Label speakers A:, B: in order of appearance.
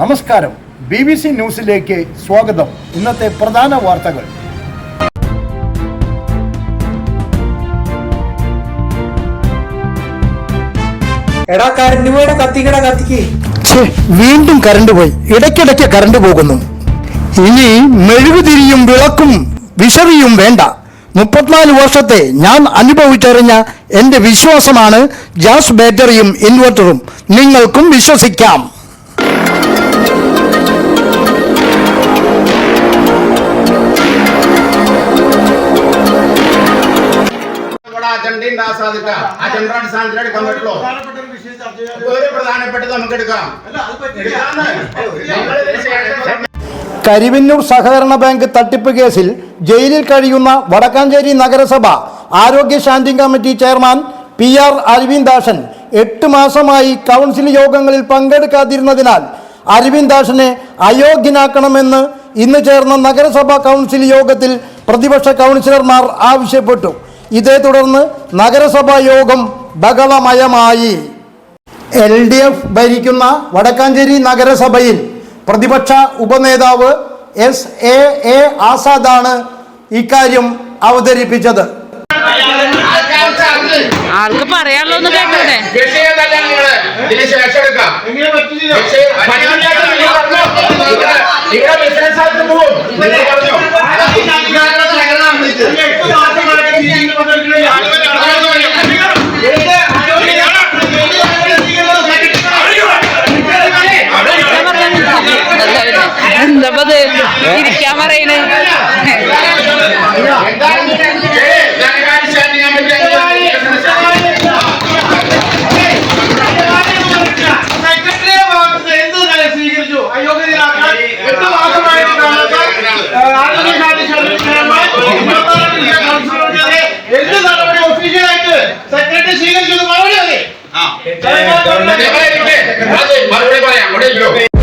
A: നമസ്കാരം. B B C ന്യൂസിലേക്ക് സ്വാഗതം. ഇന്നത്തെ പ്രധാന വാർത്തകൾ.
B: എടാ കരണ്ട് പോയുടെ കത്തിക്കട കത്തിക്ക്.
A: വീണ്ടും കറണ്ട് പോയി. ഇടയ്ക്കിടയ്ക്ക് കറണ്ട് പോകുന്നു. ഇനി മെഴുകുതിരിയും വിളക്കും വിഷറിയും വേണ്ട. മുപ്പത്തിനാല് വർഷത്തെ ഞാൻ അനുഭവിച്ചറിഞ്ഞ എന്റെ വിശ്വാസമാണ് ഗ്യാസ് ബാറ്ററിയും ഇൻവെർട്ടറും നിങ്ങൾക്കും വിശ്വസിക്കാം.
C: അജണ്ട ഉണ്ടാകാൻ സാധിക്കാം അജണ്ട അടിസ്ഥാനത്തിൽ എടുക്കാൻ പറ്റുള്ളൂ ഒരു പ്രധാനപ്പെട്ടത് നമുക്ക് എടുക്കാം
A: കരിവിന്നൂർ സഹകരണ ബാങ്ക് തട്ടിപ്പ് കേസിൽ ജയിലിൽ കഴിയുന്ന വടക്കാഞ്ചേരി നഗരസഭ ആരോഗ്യ standing committee chairman P R Aravindakshan എട്ട് മാസമായി കൗൺസിൽ യോഗങ്ങളിൽ പങ്കെടുക്കാതിരുന്നതിനാൽ അരവിന്ദാഷനെ അയോഗ്യനാക്കണമെന്ന് ഇന്ന് ചേർന്ന നഗരസഭാ കൗൺസിൽ യോഗത്തിൽ പ്രതിപക്ഷ കൗൺസിലർമാർ ആവശ്യപ്പെട്ടു. ഇതേ തുടർന്ന് നഗരസഭാ യോഗം ബഹളമയമായി. എൽ ഡി എഫ് ഭരിക്കുന്ന വടക്കാഞ്ചേരി നഗരസഭയിൽ പ്രതിപക്ഷ ഉപനേതാവ് എസ് എ എ ആസാദാണ് ഇക്കാര്യം അവതരിപ്പിച്ചത്.
D: ആൾക്ക് പറയാനുള്ള കേട്ടൂടെ
E: ചെയർമാൻ ഇരിക്കാൻ കൗൺസിലർക്കെതിരെ എന്ത് നടപടി ഒഫീഷ്യലായിട്ട് സെക്രട്ടറി സ്വീകരിച്ചത് മറുപടി അതെ
C: മറുപടി പറയാം.